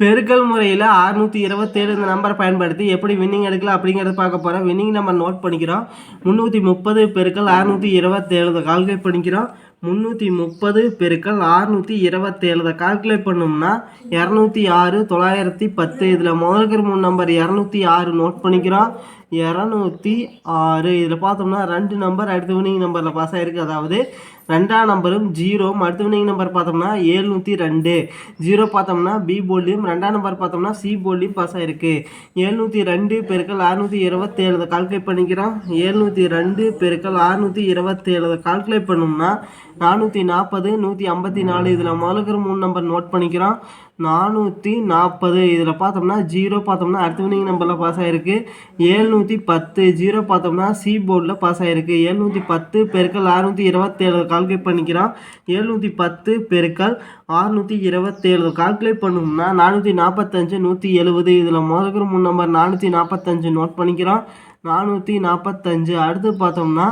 பெருக்கல் முறையில் அறுநூற்றி இருபத்தேழு இந்த நம்பரை பயன்படுத்தி எப்படி வின்னிங் எடுக்கலாம் அப்படிங்கிறத பார்க்க போகிறோம் வின்னிங் நம்பர் நோட் பண்ணிக்கிறோம். முந்நூற்றி முப்பது பெருக்கல் அறுநூற்றி இருபத்தேழு கால்குலேட் பண்ணிக்கிறோம். முந்நூற்றி முப்பது பெருக்கல் அறுநூற்றி இருபத்தேழு கால்குலேட் பண்ணோம்னா இரநூத்தி ஆறு தொள்ளாயிரத்தி பத்து. இதில் முதல்கிற மூணு நம்பர் இரநூத்தி ஆறு நோட் பண்ணிக்கிறோம். இரநூத்தி ஆறு. இதில் பார்த்தோம்னா ரெண்டு நம்பர் அடுத்த வினிங் நம்பரில் பாஸ் ஆகிருக்கு அதாவது ரெண்டாம் நம்பரும் ஜீரோ அடுத்த வினிங் நம்பர் பார்த்தோம்னா ஏழ்நூற்றி ரெண்டு. ஜீரோ பார்த்தோம்னா பி போல்லையும் ரெண்டாம் நம்பர் பார்த்தோம்னா சி போல்லையும் பாஸ் ஆகிருக்கு ஏழ்நூற்றி ரெண்டு பெருக்கள் அறுநூற்றி இருபத்தேழு கால்குலேட் பண்ணிக்கிறோம். ஏழ்நூற்றி ரெண்டு பெருக்கள் அறுநூற்றி இருபத்தேழு கால்குலேட் பண்ணோம்னா நானூற்றி நாற்பது நூற்றி ஐம்பத்தி நாலு. இதில் முதலுக்கிற மூணு நம்பர் நோட் பண்ணிக்கிறோம். நானூற்றி நாற்பது இதில் பார்த்தோம்னா ஜீரோ பார்த்தோம்னா அடுத்த வினிங் நம்பரில் பாஸ் ஆகிருக்கு ஏழ்நூற்றி பத்து. ஜீரோ பார்த்தோம்னா சி போர்டில் பாஸ் ஆகிருக்கு ஏழ்நூற்றி பத்து பெருக்கல் அறுநூற்றி இருபத்தேழு கால்குலேட் பண்ணிக்கிறான் ஏழ்நூற்றி பத்து பெருக்கல் அறுநூற்றி இருபத்தேழு கால்குலேட் பண்ணோம்னா நானூற்றி நாற்பத்தஞ்சு நூற்றி எழுபது இதில் முதல்கிற மூணு நம்பர் நானூற்றி நாற்பத்தஞ்சு நோட் பண்ணிக்கிறோம். நானூற்றி நாற்பத்தஞ்சு அடுத்து பார்த்தோம்னா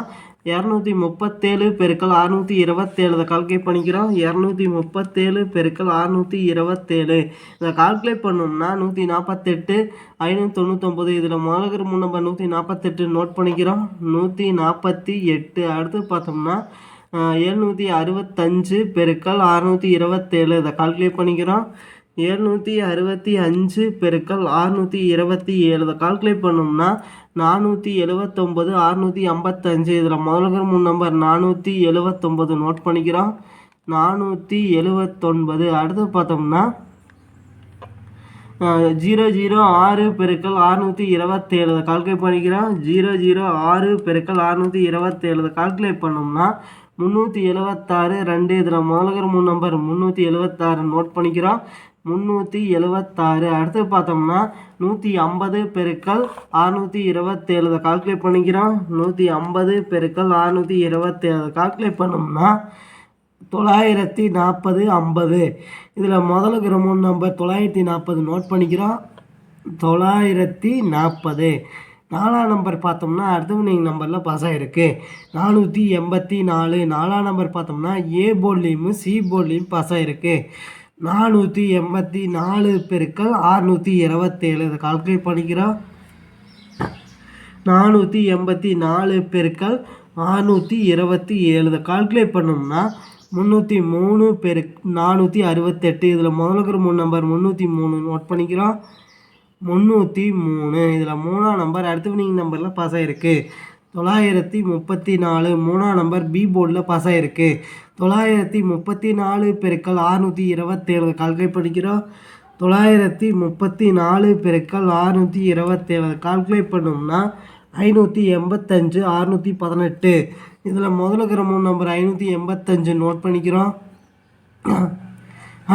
இரநூத்தி முப்பத்தேழு பெருக்கல் அறுநூற்றி இருபத்தேழு. இதை கால்குலேட் பண்ணிக்கிறோம். இரநூத்தி முப்பத்தேழு பெருக்கல் அறுநூற்றி இருபத்தேழு. இதை கால்குலேட் பண்ணோம்னா நூற்றி நாற்பத்தெட்டு ஐநூற்றி தொண்ணூத்தொம்பது. இதில் முதல்கிற முன் நம்பர் நூற்றி நாற்பத்தெட்டு நோட் பண்ணிக்கிறோம். நூற்றி நாற்பத்தி எட்டு. அடுத்து பார்த்தோம்னா எழுநூற்றி அறுபத்தஞ்சு பெருக்கல் அறுநூற்றி இருபத்தேழு. இதை கால்குலேட் பண்ணிக்கிறோம். எழுநூற்றி அறுபத்தி அஞ்சு பெருக்கல் அறுநூற்றி இருபத்தி ஏழு. இதை கால்குலேட் பண்ணோம்னா நானூற்றி எழுவத்தொம்பது அறுநூற்றி ஐம்பத்தஞ்சு. இதில் முதல்கிற மூணு நம்பர் நானூற்றி எழுவத்தொம்பது நோட் பண்ணிக்கிறோம். நானூற்றி எழுவத்தொன்பது அடுத்து பார்த்தோம்னா ஜீரோ ஜீரோ ஆறு பெருக்கல் அறுநூற்றி இருபத்தேழு. இதை கால்குலேட் பண்ணிக்கிறோம். ஜீரோ ஜீரோ ஆறு பெருக்கல் அறுநூற்றி இருபத்தேழு. இதை கால்குலேட் பண்ணோம்னா முந்நூற்றி எழுவத்தாறு ரெண்டு. இதில் முதல்கிற மூணு நம்பர் முந்நூற்றி எழுவத்தாறு நோட் பண்ணிக்கிறோம். முந்நூற்றி எழுவத்தாறு. அடுத்து பார்த்தோம்னா நூற்றி ஐம்பது பெருக்கல் அறுநூற்றி இருபத்தேழு. இதை கால்குலேட் பண்ணிக்கிறோம். நூற்றி ஐம்பது பெருக்கல் அறுநூற்றி இருபத்தேழு. கால்குலேட் பண்ணோம்னா தொள்ளாயிரத்தி நாற்பது ஐம்பது. இதில் முதலுக்கு மூணு நம்பர் தொள்ளாயிரத்தி நாற்பது நோட் பண்ணிக்கிறோம். தொள்ளாயிரத்தி நாற்பது. நாலாம் நம்பர் பார்த்தோம்னா அடுத்தவனிங் நம்பரில் பாஸ் ஆகிருக்கு நானூற்றி எண்பத்தி நாலு. நாலாம் நம்பர் பார்த்தோம்னா ஏ போர்ட்லேயும் சி போர்ட்லேயும் பாஸ் ஆகிருக்கு நானூற்றி எண்பத்தி நாலு பெருக்கள் ஆறுநூற்றி இருபத்தேழு. இதை கால்குலேட் பண்ணிக்கிறோம். நானூற்றி எண்பத்தி நாலு பெருக்கள் ஆறுநூற்றி இருபத்தி ஏழு இதை கால்குலேட் பண்ணோம்னா முந்நூற்றி மூணு பெரு நானூற்றி அறுபத்தெட்டு. இதில் முதலுக்கு மூணு நம்பர் முந்நூற்றி மூணு நோட் பண்ணிக்கிறோம். முந்நூற்றி மூணு. இதில் மூணாம் நம்பர் அடுத்த வினிங் நம்பரில் பாஸ் ஆகிருக்கு தொள்ளாயிரத்தி முப்பத்தி நாலு. மூணாம் நம்பர் பி போர்டில் பாஸ் ஆகிருக்கு தொள்ளாயிரத்தி முப்பத்தி நாலு பெருக்கள் அறுநூற்றி இருபத்தேழு கால்குலேட் பண்ணிக்கிறோம். தொள்ளாயிரத்தி முப்பத்தி நாலு பெருக்கள் அறுநூற்றி இருபத்தேழு கால்குலேட் பண்ணோம்னா ஐநூற்றி எண்பத்தஞ்சு அறுநூற்றி பதினெட்டு. இதில் முதலுக்கிற மூணு நம்பர் ஐநூற்றி எண்பத்தஞ்சு நோட் பண்ணிக்கிறோம்.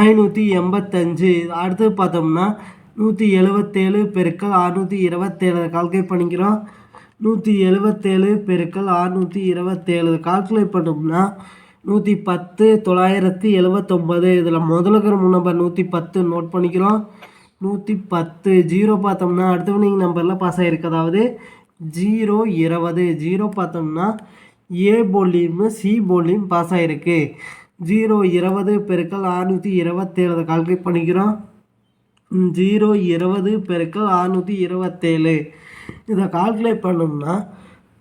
ஐநூற்றி எண்பத்தஞ்சு. அடுத்து பார்த்தோம்னா நூற்றி எழுபத்தேழு பெருக்கள் அறுநூற்றி இருபத்தேழு கால்குலேட் பண்ணிக்கிறோம். நூற்றி எழுபத்தேழு பெருக்கள் அறுநூற்றி இருபத்தேழு கால்குலேட் பண்ணோம்னா நூற்றி பத்து தொள்ளாயிரத்தி எழுவத்தொம்பது இதில் முதலுக்கிற மூணு நம்பர் நூற்றி பத்து நோட் பண்ணிக்கிறோம். நூற்றி பத்து ஜீரோ பார்த்தோம்னா அடுத்த வினிங் நம்பரில் பாஸ் ஆகிருக்கு அதாவது ஜீரோ இருபது. ஜீரோ பார்த்தோம்னா ஏ போலியும் சி போலியும் பாஸ் ஆகிருக்கு ஜீரோ இருபது பெருக்கள் அறுநூற்றி இருபத்தேழு. கால்குலேட் பண்ணிக்கிறோம். ஜீரோ இருபது பெருக்கள் அறுநூற்றி இருபத்தேழு. இதை கால்குலேட் பண்ணோம்னா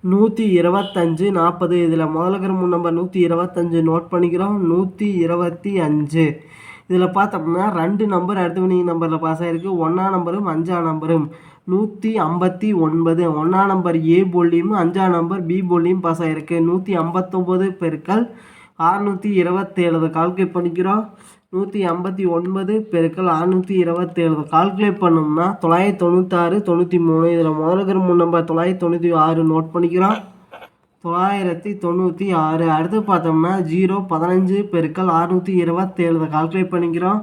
நூற்றி இருபத்தஞ்சு நாற்பது இதில் முதலுக்கிற மூணு நம்பர் நூற்றி இருபத்தஞ்சு நோட் பண்ணிக்கிறோம். நூற்றி இருபத்தி அஞ்சு. இதில் பார்த்தோம்னா ரெண்டு நம்பர் அடுத்த வினிங் நம்பரில் பாஸ் ஆகிருக்கு ஒன்றாம் நம்பரும் அஞ்சாம் நம்பரும் நூற்றி ஐம்பத்தி ஒன்பது. ஒன்றாம் நம்பர் ஏ போலியும் அஞ்சாம் நம்பர் பி போலியும் பாஸ் ஆகிருக்கு நூற்றி ஐம்பத்தொம்போது பெருக்கள் அறுநூற்றி இருபத்தேழு. கால்குலேட் பண்ணிக்கிறோம். நூற்றி ஐம்பத்தி ஒன்பது பெருக்கள் அறுநூற்றி இருபத்தேழு. கால்குலேட் பண்ணோம்னா தொள்ளாயிரத்தி தொண்ணூத்தாறு தொண்ணூற்றி மூணு இதில் முதலகர் மூணு நம்பர் தொள்ளாயிரத்தி தொண்ணூற்றி ஆறு நோட் பண்ணிக்கிறோம். தொள்ளாயிரத்தி தொண்ணூற்றி ஆறு. அடுத்து பார்த்தோம்னா ஜீரோ பதினஞ்சு பெருக்கள் அறுநூற்றி இருபத்தேழு கால்குலேட் பண்ணிக்கிறோம்.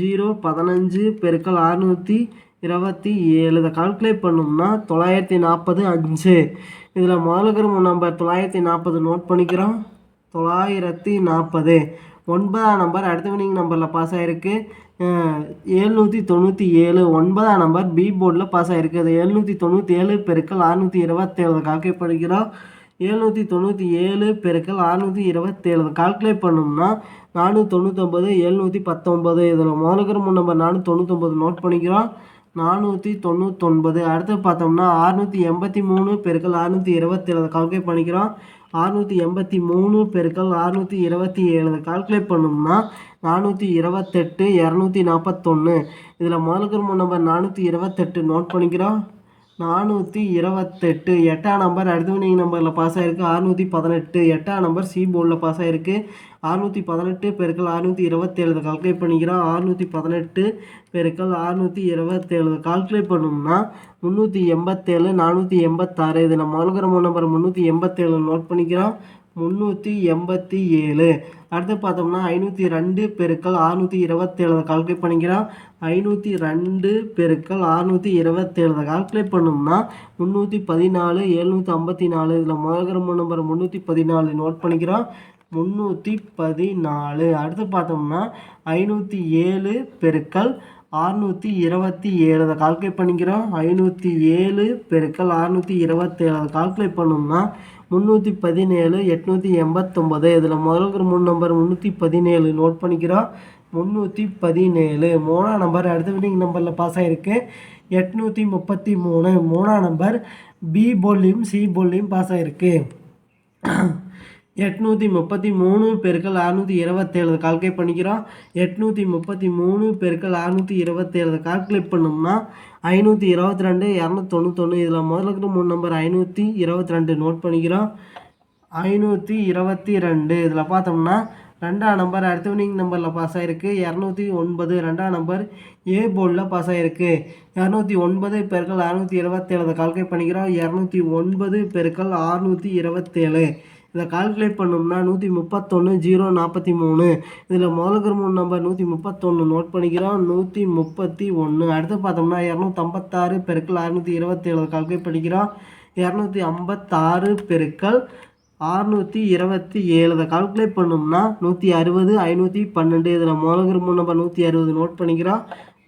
ஜீரோ பதினஞ்சு பெருக்கள் அறுநூற்றி இருபத்தி ஏழு இதை கால்குலேட் பண்ணோம்னா தொள்ளாயிரத்தி நாற்பது அஞ்சு. இதில் முதலுக்கிற நம்பர் தொள்ளாயிரத்தி நாற்பது நோட் பண்ணிக்கிறோம். தொள்ளாயிரத்தி நாற்பது. ஒன்பதாம் நம்பர் அடுத்த வினிங் நம்பரில் பாஸ் ஆகிருக்கு எழுநூற்றி தொண்ணூற்றி ஏழு ஒன்பதாம் நம்பர் பி போர்டில் பாஸ் ஆகிருக்கு அது எழுநூற்றி தொண்ணூற்றி ஏழு பெருக்கள் அறுநூற்றி இருபத்தேழு கால்குலேட் பண்ணிக்கிறோம் எழுநூற்றி தொண்ணூற்றி ஏழு பெருக்கள் அறுநூற்றி இருபத்தேழு கால்குலேட் பண்ணோம்னா நானூற்றி தொண்ணூற்றொம்பது எழுநூற்றி பத்தொம்பது இதில் முதலுக்கிற மூணு நம்பர் நானூற்றி தொண்ணூற்றொம்பது நோட் பண்ணிக்கிறோம். நானூற்றி தொண்ணூத்தொன்பது. அடுத்து பார்த்தோம்னா அறுநூற்றி எண்பத்தி மூணு பெருக்கள் அறுநூற்றி இருபத்தேழு. கால்குலேட் பண்ணிக்கிறோம். அறுநூற்றி எண்பத்தி மூணு பெருக்கள் அறுநூற்றி இருபத்தி ஏழு கால்குலேட் பண்ணோம்னா நானூற்றி இருபத்தெட்டு இரநூத்தி நாற்பத்தொன்று இதில் முதலுக்கு மூணு நம்பர் நானூற்றி இருபத்தெட்டு. நோட் பண்ணிக்கிறோம். நானூற்றி இருபத்தெட்டு. எட்டாம் நம்பர் அடுத்தவனிங் நம்பரில் பாஸ் ஆகிருக்கு அறுநூற்றி பதினெட்டு. எட்டாம் நம்பர் சி போர்டில் பாஸ் ஆகிருக்கு அறுநூற்றி பதினெட்டு பெருக்கள் அறுநூற்றி இருபத்தேழு கால்குலேட் பண்ணிக்கிறோம். அறுநூற்றி பதினெட்டு பெருக்கள் அறுநூற்றி இருபத்தேழு கால்குலேட் பண்ணோம்னா முந்நூற்றி எண்பத்தேழு நானூற்றி எண்பத்தாறு. இது நம்ம முதல்கிற நம்பர் முந்நூற்றி எண்பத்தேழு நோட் பண்ணிக்கிறோம். முந்நூற்றி எண்பத்தி ஏழு. அடுத்து பார்த்தோம்னா ஐநூற்றி ரெண்டு பெருக்கள் அறுநூற்றி இருபத்தேழு கால்குலேட் பண்ணிக்கிறோம். ஐநூற்றி ரெண்டு பெருக்கள் அறுநூற்றி இருபத்தேழு கால்குலேட் பண்ணோம்னா முந்நூற்றி பதினாலு எழுநூற்றி ஐம்பத்தி நாலு. இதில் முதல்கிற நம்பர் முந்நூற்றி பதினாலு நோட் பண்ணிக்கிறோம். முந்நூற்றி பதினாலு. அடுத்து பார்த்தோம்னா ஐநூற்றி ஏழு பெருக்கள் அறுநூற்றி இருபத்தி ஏழு அதை கால்குலேட் பண்ணிக்கிறோம். ஐநூற்றி ஏழு பெருக்கள் அறுநூற்றி இருபத்தேழு அதை கால்குலேட் பண்ணோம்னா முந்நூற்றி பதினேழு எட்நூற்றி எண்பத்தொம்பது. இதில் முதலுக்கு மூணு நம்பர் முந்நூற்றி பதினேழு நோட் பண்ணிக்கிறோம். முந்நூற்றி பதினேழு. மூணாம் நம்பர் அடுத்த வினிங் நம்பரில் பாஸ் ஆகிருக்கு எட்நூற்றி முப்பத்தி மூணு. மூணாம் நம்பர் பி போல்லையும் சி போல்லையும் பாஸ் ஆகிருக்கு எட்நூற்றி முப்பத்தி மூணு பெருக்கள் அறுநூற்றி இருபத்தேழு. கால்குலேட் பண்ணிக்கிறோம். எட்நூற்றி முப்பத்தி மூணு பெருக்கள் அறுநூற்றி இருபத்தேழு. கால்குலேட் பண்ணோம்னா ஐநூற்றி இருபத்தி ரெண்டு இரநூத்தி தொண்ணூத்தொன்று இதில் முதலுக்கு மூணு நம்பர் ஐநூற்றி இருபத்தி ரெண்டு நோட் பண்ணிக்கிறோம். ஐநூற்றி இருபத்தி ரெண்டு இதில் பார்த்தோம்னா ரெண்டாம் நம்பர் அடுத்த வினிங் நம்பரில் பாஸ் ஆகிருக்கு இரநூத்தி ஒன்பது ரெண்டாம் நம்பர் ஏ போர்டில் பாஸ் ஆகிருக்கு இரநூத்தி ஒன்பது பெருக்கள் அறுநூற்றி இருபத்தேழு. கால்குலேட் பண்ணிக்கிறோம். இரநூத்தி ஒன்பது பெருக்கள் அறுநூற்றி இருபத்தேழு. இதை கால்குலேட் பண்ணோம்னா நூற்றி முப்பத்தொன்று ஜீரோ நாற்பத்தி மூணு. இதில் முதலுக்கு மூணு நம்பர் நூற்றி முப்பத்தொன்று நோட் பண்ணிக்கிறோம். நூற்றி முப்பத்தி ஒன்று அடுத்து பார்த்தோம்னா இரநூத்தம்பத்தாறு பெருக்கள் அறுநூற்றி இருபத்தேழு கால்குலேட் பண்ணிக்கிறோம். இரநூத்தி ஐம்பத்தாறு பெருக்கள் அறுநூற்றி இருபத்தி ஏழு இதை கால்குலேட் பண்ணோம்னா நூற்றி அறுபது ஐநூற்றி பன்னெண்டு. இதில் முதலுக்கு மூணு நம்பர் நூற்றி அறுபது நோட் பண்ணிக்கிறோம்.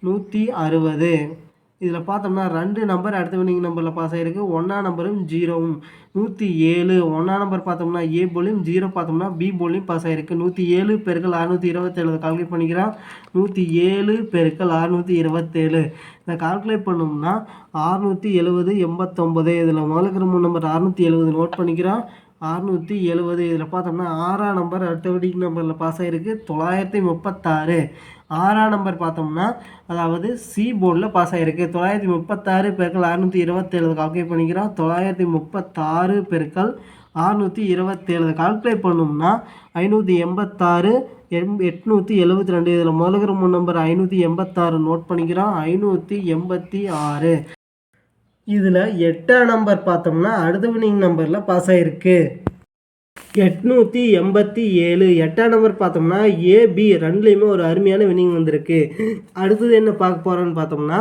நூற்றி அறுபது. இதில் பார்த்தோம்னா ரெண்டு நம்பர் அடுத்த வினிங் நம்பரில் பாஸ் ஆகிருக்கு ஒன்றா நம்பரும் ஜீரோவும். நூற்றி ஏழு. ஒன்றா நம்பர் பார்த்தோம்னா ஏ போலையும் ஜீரோ பார்த்தோம்னா பி போலையும் பாஸ் ஆகிருக்கு நூற்றி ஏழு பெருக்கள் அறுநூற்றி இருபத்தேழு. கால்குலேட் பண்ணிக்கிறான். நூற்றி ஏழு பெருக்கள் அறுநூற்றி இருபத்தேழு. இதை கால்குலேட் பண்ணோம்னா அறுநூற்றி எழுபது எண்பத்தொம்பது இதில் முதலுக்கு மூணு நம்பர் அறுநூற்றி எழுபது நோட் பண்ணிக்கிறான். அறுநூற்றி எழுபது. இதில் பார்த்தோம்னா ஆறாம் நம்பர் அடுத்த நம்பரில் பாஸ் ஆகிருக்கு தொள்ளாயிரத்தி முப்பத்தாறு. ஆறாம் நம்பர் பார்த்தோம்னா அதாவது சி போர்டில் பாஸ் ஆகிருக்கு தொள்ளாயிரத்தி முப்பத்தாறு பெருக்கள் அறுநூற்றி இருபத்தேழு. கால்குலேட் பண்ணிக்கிறோம். தொள்ளாயிரத்தி முப்பத்தாறு பெருக்கள் அறுநூற்றி இருபத்தேழு. கால்குலேட் பண்ணோம்னா ஐநூற்றி எண்பத்தாறு எண் எட்நூற்றி எழுபத்தி ரெண்டு. இதில் முதலுக்கிற மூணு நம்பர் ஐநூற்றி எண்பத்தாறு நோட் பண்ணிக்கிறோம். ஐநூற்றி எண்பத்தி ஆறு. இதில் எட்டாம் நம்பர் பார்த்தோம்னா அடுத்த வினிங் நம்பரில் பாஸ் ஆகிருக்கு எட்நூற்றி எண்பத்தி ஏழு. எட்டாம் நம்பர் பார்த்தோம்னா ஏபி ரெண்டுலேயுமே ஒரு அருமையான வினிங் வந்திருக்கு. அடுத்தது என்ன பார்க்க போகிறோன்னு பார்த்தோம்னா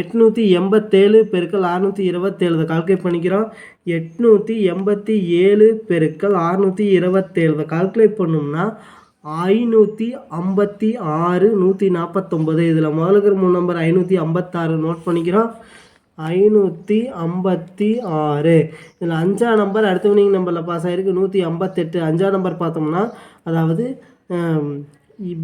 எட்நூற்றி எண்பத்தேழு பெருக்கள் அறுநூற்றி இருபத்தேழு. கால்குலேட் பண்ணிக்கிறோம். எட்நூற்றி எண்பத்தி ஏழு பெருக்கள் அறுநூற்றி இருபத்தேழு. கால்குலேட் பண்ணோம்னா ஐநூற்றி ஐம்பத்தி ஆறு நூற்றி நாற்பத்தொம்பது இதில் முதலுக்கு மூணு நம்பர் ஐநூற்றி ஐம்பத்தாறு நோட் பண்ணிக்கிறோம். ஐநூற்றி ஐம்பத்தி ஆறு. இதில் அஞ்சாம் நம்பர் அடுத்த வினிங் நம்பரில் பாஸ் ஆகிருக்கு நூற்றி ஐம்பத்தெட்டு. அஞ்சாம் நம்பர் பார்த்தோம்னா அதாவது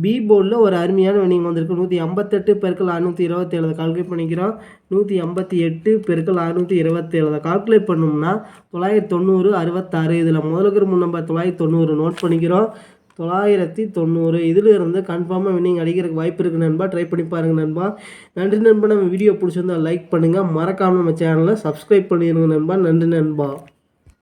பி போர்டில் ஒரு அருமையான வினிங் வந்திருக்கு. நூற்றி ஐம்பத்தெட்டு பெருக்கள் அறுநூற்றி இருபத்தேழு கால்குலேட் பண்ணிக்கிறோம். நூற்றி ஐம்பத்தி எட்டு பெருக்கள் அறுநூற்றி இருபத்தேழு கால்குலேட் பண்ணோம்னா தொள்ளாயிரத்தி தொண்ணூறு அறுபத்தாறு. இதில் முதலுக்கு முன் நம்பர் தொள்ளாயிரத்தி தொண்ணூறு. நோட் பண்ணிக்கிறோம். தொள்ளாயிரத்தி தொண்ணூறு. இதிலிருந்து கன்ஃபார்மாக வின்னிங் அடிக்கிறதுக்கு வாய்ப்பு இருக்குது நண்பா. ட்ரை பண்ணி பாருங்கள் நண்பா. நன்றி நண்பா. நம்ம வீடியோ பிடிச்சிருந்தா லைக் பண்ணுங்கள் மறக்காமல் நம்ம சேனலை சப்ஸ்கிரைப் பண்ணிடுங்க நண்பா. நன்றி நண்பா.